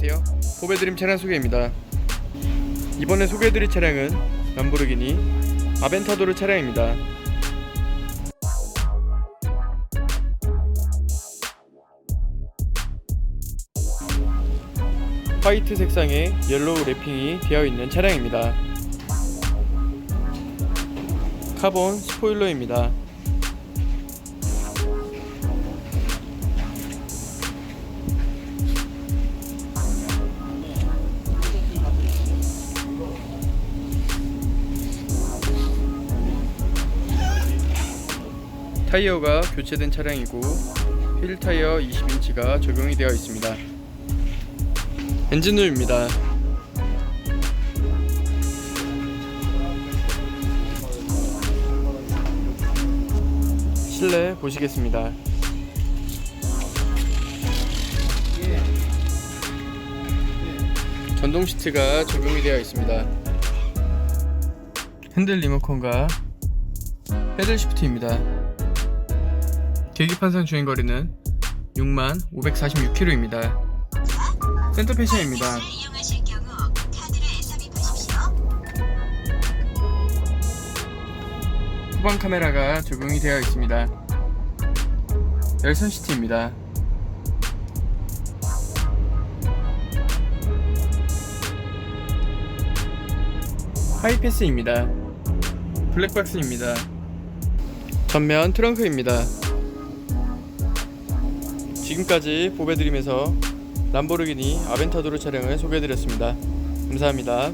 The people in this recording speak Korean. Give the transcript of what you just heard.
안녕하세요. 포베드림 차량 소개입니다. 이번에 소개해드릴 차량은 람보르기니 아벤타도르 차량입니다. 화이트 색상의 옐로우 랩핑이 되어 있는 차량입니다. 카본 스포일러입니다. 타이어가 교체된 차량이고 휠 타이어 20인치가 적용이 되어 있습니다. 엔진오일입니다. 실내 보시겠습니다. 전동 시트가 적용이 되어 있습니다. 핸들 리모컨과 패들 시프트입니다. 계기판상 주행거리는 6만 546km입니다. 센터 패션입니다. 후방 카메라가 적용이 되어 있습니다. 열선 시트입니다. 하이패스입니다. 블랙박스입니다. 전면 트렁크입니다. 지금까지 보배드림에서 람보르기니 아벤타도르 차량을 소개해드렸습니다. 감사합니다.